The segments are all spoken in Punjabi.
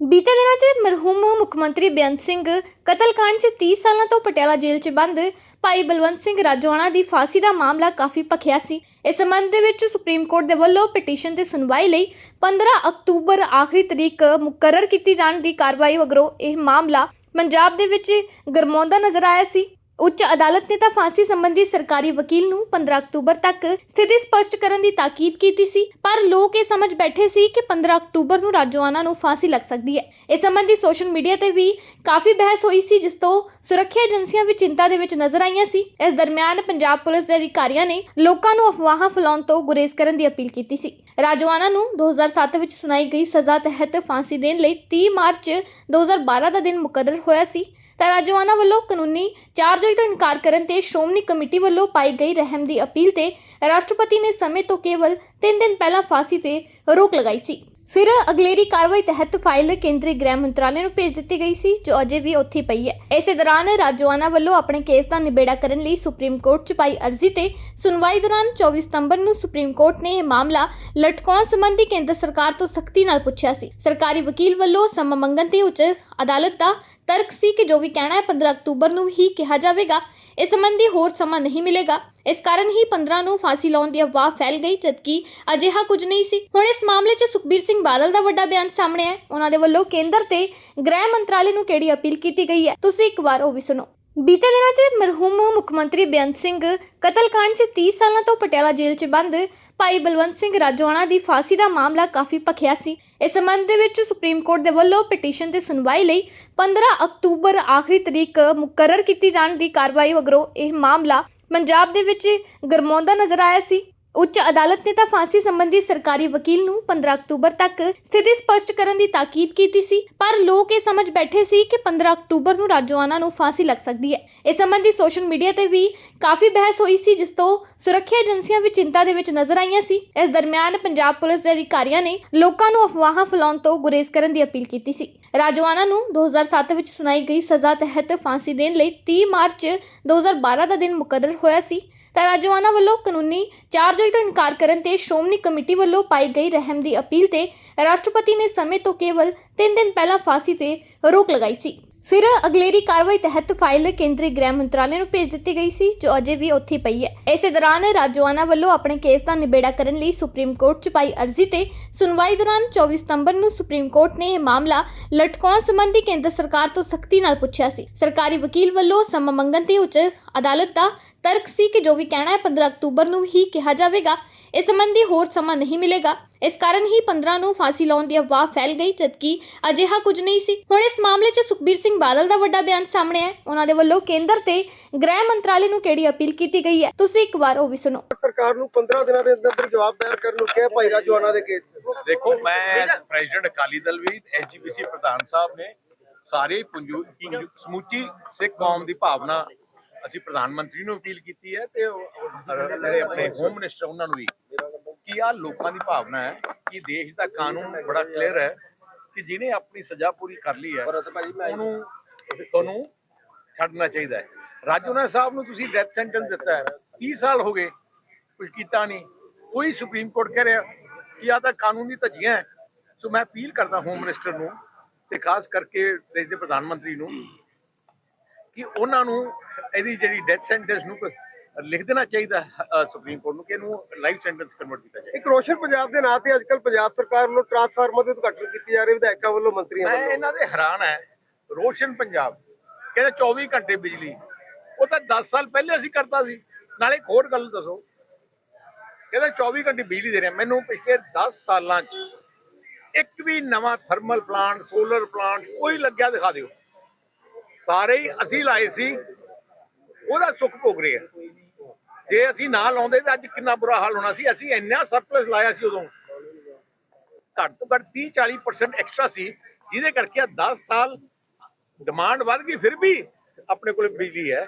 ਬੀਤੇ ਦਿਨਾਂ 'ਚ ਮਰਹੂਮ ਮੁੱਖ ਮੰਤਰੀ ਬੇਅੰਤ ਸਿੰਘ ਕਤਲकांड 'ਚ 30 ਸਾਲਾਂ ਤੋਂ ਪਟਿਆਲਾ ਜੇਲ੍ਹ 'ਚ ਬੰਦ। ਭਾਈ ਬਲਵੰਤ ਸਿੰਘ ਰਾਜੋਆਣਾ ਦੀ ਫਾਂਸੀ ਦਾ ਮਾਮਲਾ ਕਾਫੀ ਭਖਿਆ ਸੀ। ਇਸ ਸੰਬੰਧ ਦੇ ਵਿੱਚ ਸੁਪਰੀਮ ਕੋਰਟ ਦੇ ਵੱਲੋਂ ਪਟੀਸ਼ਨ ਤੇ ਸੁਣਵਾਈ ਲਈ 15 ਅਕਤੂਬਰ ਆਖਰੀ ਤਰੀਕ ਮੁਕਰਰ ਕੀਤੀ ਜਾਣ ਦੀ ਕਾਰਵਾਈ ਮਗਰੋਂ ਇਹ ਮਾਮਲਾ ਪੰਜਾਬ ਦੇ ਵਿੱਚ ਗਰਮਾਉਂਦਾ ਨਜ਼ਰ ਆਇਆ ਸੀ। ਉੱਚ ਅਦਾਲਤ ਨੇ ਤਾਂ ਫਾਂਸੀ ਸੰਬੰਧੀ ਸਰਕਾਰੀ ਵਕੀਲ ਨੂੰ 15 ਅਕਤੂਬਰ ਤੱਕ ਸਥਿਤੀ ਸਪਸ਼ਟ ਕਰਨ ਦੀ ਤਾਕੀਦ ਕੀਤੀ ਸੀ, ਪਰ ਲੋਕ ਇਹ ਸਮਝ ਬੈਠੇ ਸੀ ਕਿ 15 ਅਕਤੂਬਰ ਨੂੰ ਰਾਜੋਆਣਾ ਨੂੰ ਫਾਂਸੀ ਲੱਗ ਸਕਦੀ ਹੈ। ਇਸ ਸੰਬੰਧੀ ਸੋਸ਼ਲ ਮੀਡੀਆ ਤੇ ਵੀ ਕਾਫੀ ਬਹਿਸ ਹੋਈ ਸੀ, ਜਿਸ ਤੋਂ ਸੁਰੱਖਿਆ ਏਜੰਸੀਆਂ ਵੀ ਚਿੰਤਾ ਦੇ ਵਿੱਚ ਨਜ਼ਰ ਆਈਆਂ ਸੀ। ਇਸ ਦਰਮਿਆਨ ਪੰਜਾਬ ਪੁਲਿਸ ਦੇ ਅਧਿਕਾਰੀਆਂ ਨੇ ਲੋਕਾਂ ਨੂੰ ਅਫਵਾਹਾਂ ਫੈਲਾਉਣ ਤੋਂ ਗੁਰੇਜ਼ ਕਰਨ ਦੀ ਅਪੀਲ ਕੀਤੀ ਸੀ। ਰਾਜੋਆਣਾ ਨੂੰ 2007 ਵਿੱਚ ਸੁਣਾਈ ਗਈ ਸਜ਼ਾ ਤਹਿਤ ਫਾਂਸੀ ਦੇਣ ਲਈ 30 ਮਾਰਚ 2012 ਦਾ ਦਿਨ ਮੁਕਰਰ ਹੋਇਆ ਸੀ। ਤਾਂ ਰਾਜੋਆਣਾ ਵੱਲੋਂ ਕਾਨੂੰਨੀ ਚਾਰਜੋਈ ਤੋਂ ਇਨਕਾਰ ਕਰਨ ਤੇ ਸ਼੍ਰੋਮਣੀ ਕਮੇਟੀ ਵੱਲੋਂ ਪਾਈ ਗਈ ਰਹਿਮ ਦੀ ਅਪੀਲ ਤੇ ਰਾਸ਼ਟਰਪਤੀ ਨੇ ਸਮੇਂ ਤੋਂ ਕੇਵਲ 3 ਦਿਨ ਪਹਿਲਾਂ ਫਾਂਸੀ ਤੇ ਰੋਕ ਲਗਾਈ ਸੀ। ਫਿਰ ਅਗਲੇਰੀ ਕਾਰਵਾਈ ਤਹਿਤ ਫਾਈਲ ਕੇਂਦਰੀ ਗ੍ਰਹਿ ਮੰਤਰਾਲੇ ਨੂੰ ਭੇਜ ਦਿੱਤੀ ਗਈ ਸੀ, ਜੋ ਅਜੇ ਵੀ ਉੱਥੇ ਪਈ ਹੈ। ਇਸੇ ਦੌਰਾਨ ਰਾਜੋਆਣਾ ਵੱਲੋਂ ਆਪਣੇ ਕੇਸ ਦਾ ਨਿਬੇੜਾ ਕਰਨ ਲਈ ਸੁਪਰੀਮ ਕੋਰਟ 'ਚ ਪਾਈ ਅਰਜ਼ੀ ਤੇ ਸੁਣਵਾਈ ਦੌਰਾਨ 24 ਸਤੰਬਰ ਨੂੰ ਸੁਪਰੀਮ ਕੋਰਟ ਨੇ ਇਹ ਮਾਮਲਾ ਲਟਕਾਉਣ ਸੰਬੰਧੀ ਕੇਂਦਰ ਸਰਕਾਰ ਤੋਂ ਸਖਤੀ ਨਾਲ ਪੁੱਛਿਆ ਸੀ। ਸਰਕਾਰੀ ਵਕੀਲ ਵੱਲੋਂ ਸਮਾਂ ਮੰਗਣ ਤੇ ਉੱਚ ਅਦਾਲਤ ਦਾ ਤਰਕ ਸੀ ਕਿ ਜੋ ਵੀ ਕਹਿਣਾ ਹੈ 15 ਅਕਤੂਬਰ ਨੂੰ ਹੀ ਕਿਹਾ ਜਾਵੇਗਾ। ਇਸ ਸੰਬੰਧੀ ਹੋਰ ਸਮਾਂ ਨਹੀਂ ਮਿਲੇਗਾ। ਇਸ ਕਾਰਨ ਹੀ 15 ਨੂੰ ਫਾਂਸੀ ਲਾਉਣ ਦੀ ਅਫਵਾਹ ਫੈਲ ਗਈ, ਜਦਕਿ ਅਜਿਹਾ ਕੁਝ ਨਹੀਂ ਸੀ। ਹੁਣ ਇਸ ਮਾਮਲੇ 'ਚ ਸੁਖਬੀਰ ਸਿੰਘ ਬਾਦਲ ਦਾ ਵੱਡਾ ਬਿਆਨ ਸਾਹਮਣੇ ਹੈ ਉਹਨਾਂ ਦੇ ਵੱਲੋਂ ਕੇਂਦਰ ਤੇ ਗ੍ਰਹਿ ਮੰਤਰਾਲੇ ਨੂੰ ਕਿਹੜੀ ਅਪੀਲ ਕੀਤੀ ਗਈ ਹੈ? ਤੁਸੀਂ ਇੱਕ ਵਾਰ ਉਹ ਵੀ ਸੁਣੋ। ਬੀਤੇ ਦਿਨਾਂ 'ਚ ਮਰਹੂਮ ਮੁੱਖ ਮੰਤਰੀ ਬੇਅੰਤ ਸਿੰਘ ਕਤਲकांड 'ਚ 30 ਸਾਲਾਂ ਤੋਂ ਪਟਿਆਲਾ ਜੇਲ੍ਹ 'ਚ ਬੰਦ। ਭਾਈ ਬਲਵੰਤ ਸਿੰਘ ਰਾਜੋਆਣਾ ਦੀ ਫਾਂਸੀ ਦਾ ਮਾਮਲਾ ਕਾਫੀ ਭਖਿਆ ਸੀ। ਇਸ ਸੰਬੰਧ ਦੇ ਵਿੱਚ ਸੁਪਰੀਮ ਕੋਰਟ ਦੇ ਵੱਲੋਂ ਪਟੀਸ਼ਨ ਤੇ ਸੁਣਵਾਈ ਲਈ 15 ਅਕਤੂਬਰ ਆਖਰੀ ਤਰੀਕ ਮੁਕਰਰ ਕੀਤੀ ਜਾਣ ਦੀ ਕਾਰਵਾਈ ਮਗਰੋਂ ਇਹ ਮਾਮਲਾ ਪੰਜਾਬ ਦੇ ਵਿੱਚ ਗਰਮਾਉਂਦਾ ਨਜ਼ਰ ਆਇਆ ਸੀ। ਉੱਚ ਅਦਾਲਤ ਨੇ ਤਾਂ ਫਾਂਸੀ ਸੰਬੰਧੀ ਸਰਕਾਰੀ ਵਕੀਲ ਨੂੰ 15 ਅਕਤੂਬਰ ਤੱਕ ਸਥਿਤੀ ਸਪਸ਼ਟ ਕਰਨ ਦੀ ਤਾਕੀਦ ਕੀਤੀ ਸੀ, ਪਰ ਲੋਕ ਇਹ ਸਮਝ ਬੈਠੇ ਸੀ ਕਿ 15 ਅਕਤੂਬਰ ਨੂੰ ਰਾਜੋਆਣਾ ਨੂੰ ਫਾਂਸੀ ਲੱਗ ਸਕਦੀ ਹੈ। ਇਸ ਸੰਬੰਧੀ ਸੋਸ਼ਲ ਮੀਡੀਆ ਤੇ ਵੀ ਕਾਫੀ ਬਹਿਸ ਹੋਈ ਸੀ, ਜਿਸ ਤੋਂ ਸੁਰੱਖਿਆ ਏਜੰਸੀਆਂ ਵੀ ਚਿੰਤਾ ਦੇ ਵਿੱਚ ਨਜ਼ਰ ਆਈਆਂ ਸੀ। ਇਸ ਦਰਮਿਆਨ ਪੰਜਾਬ ਪੁਲਿਸ ਦੇ ਅਧਿਕਾਰੀਆਂ ਨੇ ਲੋਕਾਂ ਨੂੰ ਅਫਵਾਹਾਂ ਫੈਲਾਉਣ ਤੋਂ ਗੁਰੇਜ਼ ਕਰਨ ਦੀ ਅਪੀਲ ਕੀਤੀ ਸੀ। ਰਾਜੋਆਣਾ ਨੂੰ 2007 ਵਿੱਚ ਸੁਣਾਈ ਗਈ ਸਜ਼ਾ ਤਹਿਤ ਫਾਂਸੀ ਦੇਣ ਲਈ 30 ਮਾਰਚ 2012 ਦਾ ਦਿਨ ਮੁਕਰਰ ਹੋਇਆ ਸੀ। ਤਾਂ ਰਾਜੋਆਣਾ ਵੱਲੋਂ ਕਾਨੂੰਨੀ ਚਾਰਜੋਈ ਤੋਂ ਇਨਕਾਰ ਕਰਨ ਤੇ ਸ਼੍ਰੋਮਣੀ ਕਮੇਟੀ ਵੱਲੋਂ ਪਾਈ ਗਈ ਰਹਿਮ ਦੀ ਅਪੀਲ ਤੇ ਰਾਸ਼ਟਰਪਤੀ ਨੇ ਸਮੇਂ ਤੋਂ ਕੇਵਲ 3 ਦਿਨ ਪਹਿਲਾਂ ਫਾਂਸੀ ਤੇ ਰੋਕ ਲਗਾਈ ਸੀ। ਫਿਰ ਅਗਲੇਰੀ ਕਾਰਵਾਈ ਤਹਿਤ ਫਾਈਲ ਕੇਂਦਰੀ ਗ੍ਰਹਿ ਮੰਤਰਾਲੇ ਨੂੰ ਭੇਜ ਦਿੱਤੀ ਗਈ ਸੀ, ਜੋ ਅਜੇ ਵੀ ਉੱਥੇ ਪਈ ਹੈ। ਇਸੇ ਦੌਰਾਨ ਰਾਜੋਆਣਾ ਵੱਲੋਂ ਆਪਣੇ ਕੇਸ ਦਾ ਨਿਬੇੜਾ ਕਰਨ ਲਈ ਸੁਪਰੀਮ ਕੋਰਟ 'ਚ ਪਾਈ ਅਰਜ਼ੀ ਤੇ ਸੁਣਵਾਈ ਦੌਰਾਨ 24 ਸਤੰਬਰ ਨੂੰ ਸੁਪਰੀਮ ਕੋਰਟ ਨੇ ਇਹ ਮਾਮਲਾ ਲਟਕਾਉਣ ਸੰਬੰਧੀ ਕੇਂਦਰ ਸਰਕਾਰ ਤੋਂ ਸਖਤੀ ਨਾਲ ਪੁੱਛਿਆ ਸੀ। ਸਰਕਾਰੀ ਵਕੀਲ ਵੱਲੋਂ ਸਮਾਂ ਮੰਗਣ ਤੇ ਉੱਚ ਅਦਾਲਤ ਦਾ ਤਰਕ ਸੀ ਕਿ ਜੋ ਵੀ ਕਹਿਣਾ ਹੈ 15 ਅਕਤੂਬਰ ਨੂੰ ਹੀ ਕਿਹਾ ਜਾਵੇਗਾ। ਇਸ ਸੰਬੰਧੀ ਹੋਰ ਸਮਾਂ ਨਹੀਂ ਮਿਲੇਗਾ। ਇਸ ਕਾਰਨ ਹੀ 15 ਨੂੰ ਫਾਂਸੀ ਲਾਉਣ ਦੀ ਅਫਵਾਹ ਫੈਲ ਗਈ, ਜਦਕਿ ਅਜਿਹਾ ਕੁਝ ਨਹੀਂ ਸੀ। ਹੁਣ ਇਸ ਮਾਮਲੇ 'ਚ ਸੁਖਬੀਰ ਸਿੰਘ ਬਾਦਲ ਦਾ ਵੱਡਾ ਬਿਆਨ ਸਾਹਮਣੇ ਹੈ ਉਹਨਾਂ ਦੇ ਵੱਲੋਂ ਕੇਂਦਰ ਤੇ ਗ੍ਰਹਿ ਮੰਤਰਾਲੇ ਨੂੰ ਕਿਹੜੀ ਅਪੀਲ ਕੀਤੀ ਗਈ ਹੈ? ਤੁਸੀਂ ਇੱਕ ਵਾਰ ਉਹ ਵੀ ਸੁਣੋ। ਸਰਕਾਰ ਨੂੰ 15 ਦਿਨਾਂ ਦੇ ਅੰਦਰ ਅੰਦਰ ਜਵਾਬ ਦਾਇਰ ਕਰਨ ਨੂੰ ਕਿਹਾ ਭਾਈ ਰਾਜਵਾਨਾ ਦੇ ਕੇਸ ਦੇਖੋ ਮੈਂ ਪ੍ਰੈਜ਼ੀਡੈਂਟ ਅਕਾਲੀ ਦਲ ਵੀ ਐਸਜੀਪੀਸੀ ਪ੍ਰਧਾਨ ਸਾਹਿਬ ਨੇ ਸਾਰੇ ਸਮੁੱਚੀ ਸਿੱਖ ਕੌਮ ਦੀ ਭਾਵਨਾ ਅਸੀਂ ਪ੍ਰਧਾਨ ਮੰਤਰੀ ਨੂੰ ਅਪੀਲ ਕੀਤੀ ਹੈ ਤੇ ਜਿਹੜੇ ਆਪਣੇ ਹੋਮ ਮਿਨਿਸਟਰ ਉਹਨਾਂ ਨੂੰ ਵੀ। ਕਿ ਆ ਲੋਕਾਂ ਦੀ ਭਾਵਨਾ ਹੈ ਕਿ ਦੇਸ਼ ਦਾ ਕਾਨੂੰਨ ਬੜਾ ਕਲੀਅਰ ਹੈ ਕਿ ਜਿਹਨੇ ਆਪਣੀ ਸਜ਼ਾ ਪੂਰੀ ਕਰ ਲਈ ਹੈ ਉਹਨੂੰ ਤੁਹਾਨੂੰ ਛੱਡਣਾ ਚਾਹੀਦਾ ਹੈ। ਰਾਜੋਨਾ ਸਾਹਿਬ ਨੂੰ ਤੁਸੀਂ ਡੈਥ ਸੈਂਟੈਂਸ ਦਿੱਤਾ ਹੈ। 30 ਸਾਲ ਹੋ ਗਏ ਕੁਝ ਕੀਤਾ ਨਹੀਂ। ਕੋਈ ਸੁਪਰੀਮ ਕੋਰਟ ਕਹਿ ਰਿਹਾ ਕਿ ਆ ਤਾਂ ਕਾਨੂੰਨੀ ਧੱਜੀਆਂ ਹੈ। ਸੋ ਮੈਂ ਅਪੀਲ ਕਰਦਾ ਹੋਮ ਮਿਨਿਸਟਰ ਨੂੰ ਤੇ ਖਾਸ ਕਰਕੇ ਦੇਸ਼ ਦੇ ਪ੍ਰਧਾਨ ਮੰਤਰੀ ਨੂੰ ਕਿ ਉਹਨਾਂ ਨੂੰ ਇਹਦੀ ਜਿਹੜੀ ਡੈਥ ਸੈਂਟੈਂਸ ਨੂੰ ਲਿਖ ਦੇਣਾ ਚਾਹੀਦਾ ਸੁਪਰੀਮ ਕੋਰਟ ਨੂੰ ਕਿ ਇਹਨੂੰ ਲਾਈਫ ਸੈਂਟੈਂਸ ਕਨਵਰਟ ਕੀਤਾ ਜਾਏ। ਇੱਕ ਰੋਸ਼ਨ ਪੰਜਾਬ ਦੇ ਨਾਂ ਤੇ ਅੱਜਕੱਲ ਪੰਜਾਬ ਸਰਕਾਰ ਵੱਲੋਂ ਟਰਾਂਸਫਾਰਮਰ ਦੇ ਉਦਘਾਟਨ ਕੀਤੀ ਜਾ ਰਹੀ ਵਿਧਾਇਕਾਂ ਵੱਲੋਂ ਮੰਤਰੀਆਂ ਮੈਂ ਵੱਲੋਂ। ਇਹਨਾਂ ਦੇ ਹੈਰਾਨ ਹੈ। ਰੋਸ਼ਨ ਪੰਜਾਬ ਕਹਿੰਦੇ 24 ਘੰਟੇ ਬਿਜਲੀ। ਉਹ ਤਾਂ 10 ਸਾਲ ਪਹਿਲੇ ਅਸੀਂ ਕਰਤਾ ਸੀ। ਨਾਲੇ ਹੋਰ ਗੱਲ ਦੱਸੋ। ਕਹਿੰਦੇ 24 ਘੰਟੇ ਬਿਜਲੀ ਦੇ ਰਹੇ। ਮੈਨੂੰ ਪਿਛਲੇ 10 ਸਾਲਾਂ 'ਚ ਇੱਕ ਵੀ ਨਵਾਂ ਥਰਮਲ ਪਲਾਂਟ ਸੋਲਰ ਪਲਾਂਟ ਕੋਈ ਲੱਗਿਆ ਦਿਖਾ ਦਿਓ। ਸਾਰੇ ਹੀ ਅਸੀਂ ਲਾਏ ਸੀ। ਉਹਦਾ ਸੁੱਖ ਭੋਗ ਰਹੇ ਆ। ਜੇ ਅਸੀਂ ਨਾ ਲਾਉਂਦੇ ਤਾਂ ਅੱਜ ਕਿੰਨਾ ਬੁਰਾ ਹਾਲ ਹੋਣਾ ਸੀ। ਅਸੀਂ ਇੰਨਾ ਸਰਪਲਸ ਲਾਇਆ ਸੀ ਉਦੋਂ। ਘੱਟ ਤੋਂ ਘੱਟ 30 40% ਐਕਸਟਰਾ ਸੀ ਜਿਹਦੇ ਕਰਕੇ ਆ 10 ਸਾਲ ਡਿਮਾਂਡ ਵੱਧ ਗਈ ਫਿਰ ਵੀ ਆਪਣੇ ਕੋਲ ਬਿਜਲੀ ਹੈ।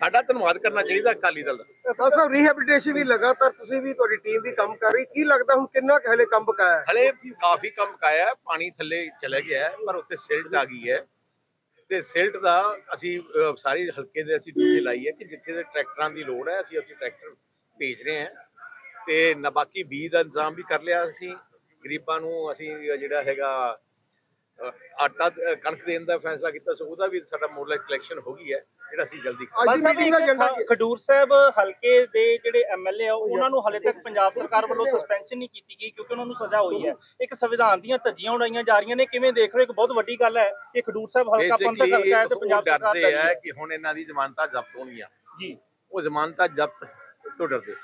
ਸਾਡਾ ਧੰਨਵਾਦ ਕਰਨਾ ਚਾਹੀਦਾ ਅਕਾਲੀ ਦਲ ਦਾ। ਸਾਹਿਬ ਰੀਹੈਬਿਲਿਟੇਸ਼ਨ ਵੀ ਲਗਾਤਾਰ ਤੁਸੀਂ ਵੀ ਤੁਹਾਡੀ ਟੀਮ ਵੀ ਕੰਮ ਕਰ ਰਹੀ। ਕੀ ਲੱਗਦਾ ਹੁਣ ਕਿੰਨਾ ਹਲੇ ਕੰਮ ਬਕਾਇਆ ਹਲੇ ਕਾਫੀ ਕੰਮ ਕਾਇਆ ਹੈ, ਪਾਣੀ ਥੱਲੇ ਚਲਾ ਗਿਆ ਪਰ ਉੱਤੇ ਸਿਲਟ ਆ ਗਈ ਹੈ। ਤੇ ਸਿਲਟ ਦਾ ਅਸੀਂ ਅਹ, ਸਾਰੀ ਹਲਕੇ ਦੇ ਅਸੀਂ ਡਿਊਟੀ ਲਾਈ ਹੈ ਕਿ ਜਿੱਥੇ ਦੇ ਟਰੈਕਟਰਾਂ ਦੀ ਲੋੜ ਹੈ ਅਸੀਂ ਉੱਥੇ ਟਰੈਕਟਰ ਭੇਜ ਰਹੇ ਹਾਂ। ਤੇ ਨਾ ਬਾਕੀ ਬੀਜ ਦਾ ਇੰਤਜ਼ਾਮ ਵੀ ਕਰ ਲਿਆ ਅਸੀਂ। ਗਰੀਬਾਂ ਨੂੰ ਅਸੀਂ ਜਿਹੜਾ ਹੈਗਾ ਆਟਾ ਕਣਕ ਦੇਣ ਦਾ ਫੈਸਲਾ ਕੀਤਾ ਸੋ ਉਹਦਾ ਵੀ ਸਾਡਾ ਮੋਰਲ ਕਲੈਕਸ਼ਨ ਹੋ ਗਈ ਹੈ ਜਿਹੜਾ ਅਸੀਂ ਜਲਦੀ ਅੱਜ ਦੀ ਮੀਟਿੰਗ ਦਾ ਏਜੰਡਾ ਕੀ ਖਡੂਰ ਸਾਹਿਬ ਹਲਕੇ ਦੇ ਜਿਹੜੇ ਐਮਐਲਏ ਆ ਉਹਨਾਂ ਨੂੰ ਹਲੇ ਤੱਕ ਪੰਜਾਬ ਸਰਕਾਰ ਵੱਲੋਂ ਸਸਪੈਂਸ਼ਨ ਨਹੀਂ ਕੀਤੀ ਗਈ ਕਿਉਂਕਿ ਉਹਨਾਂ ਨੂੰ ਸਜ਼ਾ ਹੋਈ ਹੈ। ਇੱਕ ਸੰਵਿਧਾਨ ਦੀਆਂ ਧੱਜੀਆਂ ਉਡਾਈਆਂ ਜਾ ਰਹੀਆਂ ਨੇ ਕਿਵੇਂ ਦੇਖ ਰਹੇ ਹੋ? ਇੱਕ ਬਹੁਤ ਵੱਡੀ ਗੱਲ ਹੈ ਕਿ ਖਡੂਰ ਸਾਹਿਬ ਹਲਕਾ ਪੰਥਕ ਹਲਕਾ ਹੈ ਤੇ ਪੰਜਾਬ ਸਰਕਾਰ ਡਰਦੇ ਦਾ ਹੈ ਕਿ ਹੁਣ ਇਹਨਾਂ ਦੀ ਜ਼ਮਾਨਤਾਂ ਜ਼ਬਤ ਹੋਣਗੀਆਂ। ਜੀ। ਉਹ ਜ਼ਮਾਨਤਾਂ ਜ਼ਬਤ ਤੋਂ ਡਰਦੇ।